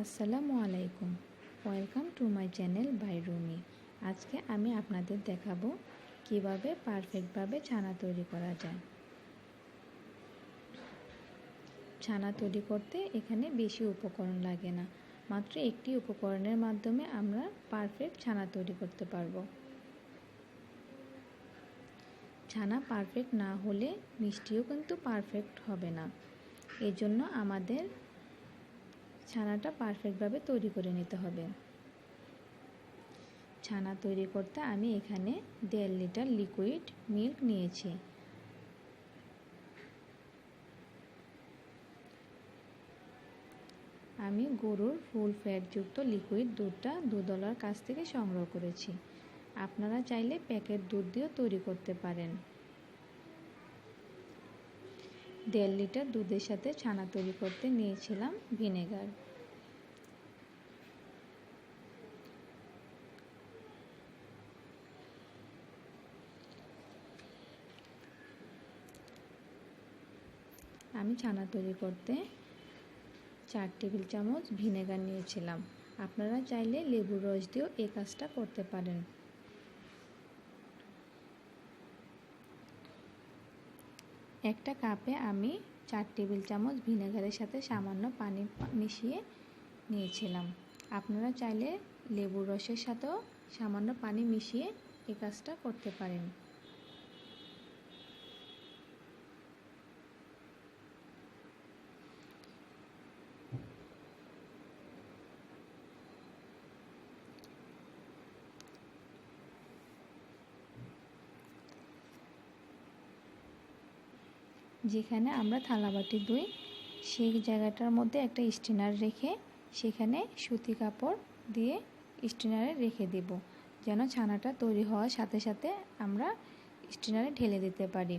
আসসালামু আলাইকুম। Welcome to my channel by Rumi আজকে আমি আপনাদের দেখাবো কীভাবে পারফেক্টভাবে ছানা তৈরি করা যায়। ছানা তৈরি করতে এখানে বেশি উপকরণ লাগে না। মাত্র একটি উপকরণের মাধ্যমে আমরা পারফেক্ট ছানা তৈরি করতে পারব। ছানা পারফেক্ট না হলে মিষ্টিও কিন্তু পারফেক্ট হবে না। এজন্য আমাদের ছানাটা পারফেক্টভাবে তৈরি করে নিতে হবে। ছানা তৈরি করতে আমি এখানে দেড় লিটার লিকুইড মিল্ক নিয়েছি। আমি গরুর ফুল ফ্যাটযুক্ত লিকুইড দুধটা দুধওয়ালার কাছ থেকে সংগ্রহ করেছি। আপনারা চাইলে প্যাকেট দুধ দিয়েও তৈরি করতে পারেন। দেড় লিটার দুধের সাথে ছানা তৈরি করতে নিয়েছিলাম ভিনেগার। আমি ছানা তৈরি করতে চার টেবিল চামচ ভিনেগার নিয়েছিলাম। আপনারা চাইলে লেবুর রস দিয়েও এই কাজটা করতে পারেন। একটা কাপে আমি চার টেবিল চামচ ভিনেগারের সাথে সামান্য পানি মিশিয়ে নিয়েছিলাম। আপনারা চাইলে লেবুর রসের সাথেও সামান্য পানি মিশিয়ে এই কাজটা করতে পারেন। যেখানে আমরা থালাবাটি ধুই, সেই জায়গাটার মধ্যে একটা স্টিনার রেখে সেখানে সুতি কাপড় দিয়ে স্টিনারে রেখে দেব, যেন ছানাটা তৈরি হওয়ার সাথে সাথে আমরা স্টিনারে ঢেলে দিতে পারি।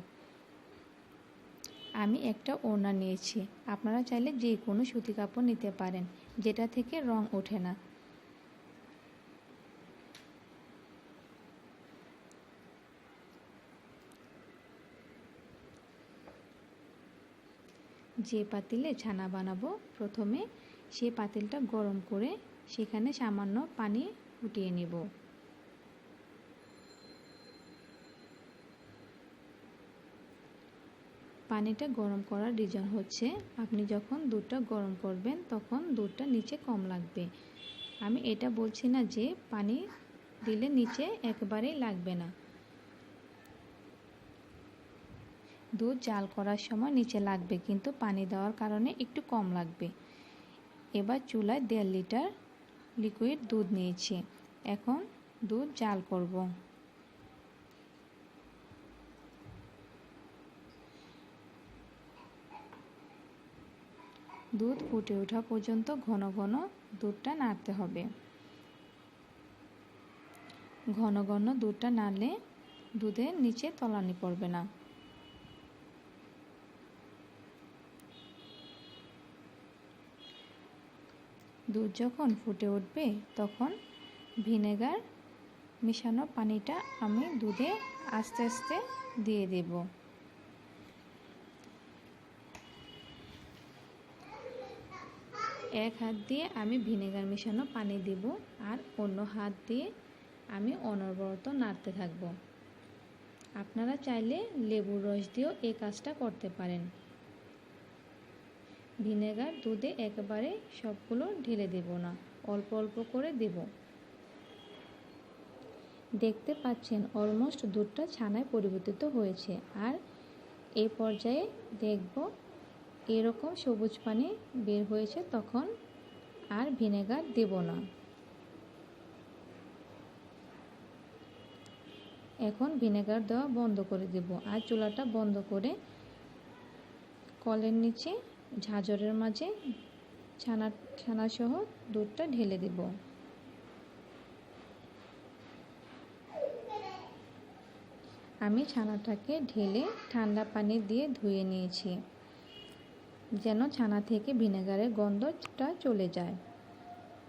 আমি একটা ওড়না নিয়েছি, আপনারা চাইলে যে কোনো সুতি কাপড় নিতে পারেন, যেটা থেকে রং ওঠে না। যে পাতিলে ছানা বানাবো, প্রথমে সে পাতিলটা গরম করে সেখানে সামান্য পানি ফুটিয়ে নেব। পানিটা গরম করার রিজন হচ্ছে, আপনি যখন দুধটা গরম করবেন তখন দুধটা নিচে কম লাগবে। আমি এটা বলছি না যে পানি দিলে নিচে একেবারেই লাগবে না। দুধ জাল করার সময় নিচে লাগবে, কিন্তু পানি দেওয়ার কারণে একটু কম লাগবে। এবার চুলায় দেড় লিটার লিকুইড দুধ নিয়েছি। এখন দুধ জাল করব। দুধ ফুটে ওঠা পর্যন্ত ঘন ঘন দুধটা নাড়তে হবে। ঘন ঘন দুধটা নাড়লে দুধের নিচে তলানি পড়বে না। দুধ যখন ফুটে উঠবে, তখন ভিনেগার মিশানো পানিটা আমি দুধে আস্তে আস্তে দিয়ে দেব। এক হাত দিয়ে আমি ভিনেগার মিশানো পানি দেব আর অন্য হাত দিয়ে আমি অনবরত নাড়তে থাকব। আপনারা চাইলে লেবুর রস দিয়েও এই কাজটা করতে পারেন। ভিনেগার দুধে একেবারে সবগুলো ঢেলে দেব না, অল্প অল্প করে দেব। দেখতে পাচ্ছেন অলমোস্ট দুধটা ছানায় পরিবর্তিত হয়েছে। আর এই পর্যায়ে দেখব, এরকম সবুজ পানি বের হয়েছে তখন আর ভিনেগার দেব না। এখন ভিনেগার দেওয়া বন্ধ করে দেব। আর চুলাটা বন্ধ করে কলের নিচে ঝাঁঝরের মাঝে ছানা, ছানাসহ দুধটা ঢেলে দেব। আমি ছানাটাকে ঢেলে ঠান্ডা পানি দিয়ে ধুয়ে নিয়েছি, যেন ছানা থেকে ভিনেগারের গন্ধটা চলে যায়।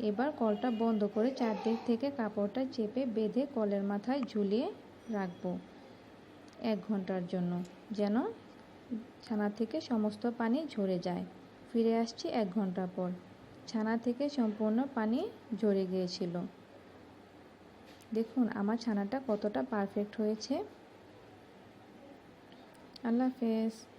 এবার কলটা বন্ধ করে চারদিক থেকে কাপড়টা চেপে বেঁধে কলের মাথায় ঝুলিয়ে রাখব এক ঘণ্টার জন্য, যেন ছানা থেকে সমস্ত পানি ঝরে যায়। ফিরে আসছি এক ঘণ্টা পর। ছানা থেকে সম্পূর্ণ পানি ঝরে গিয়েছিল। দেখুন, আমার ছানাটা কতটা পারফেক্ট হয়েছে। আল্লাহ হাফেজ।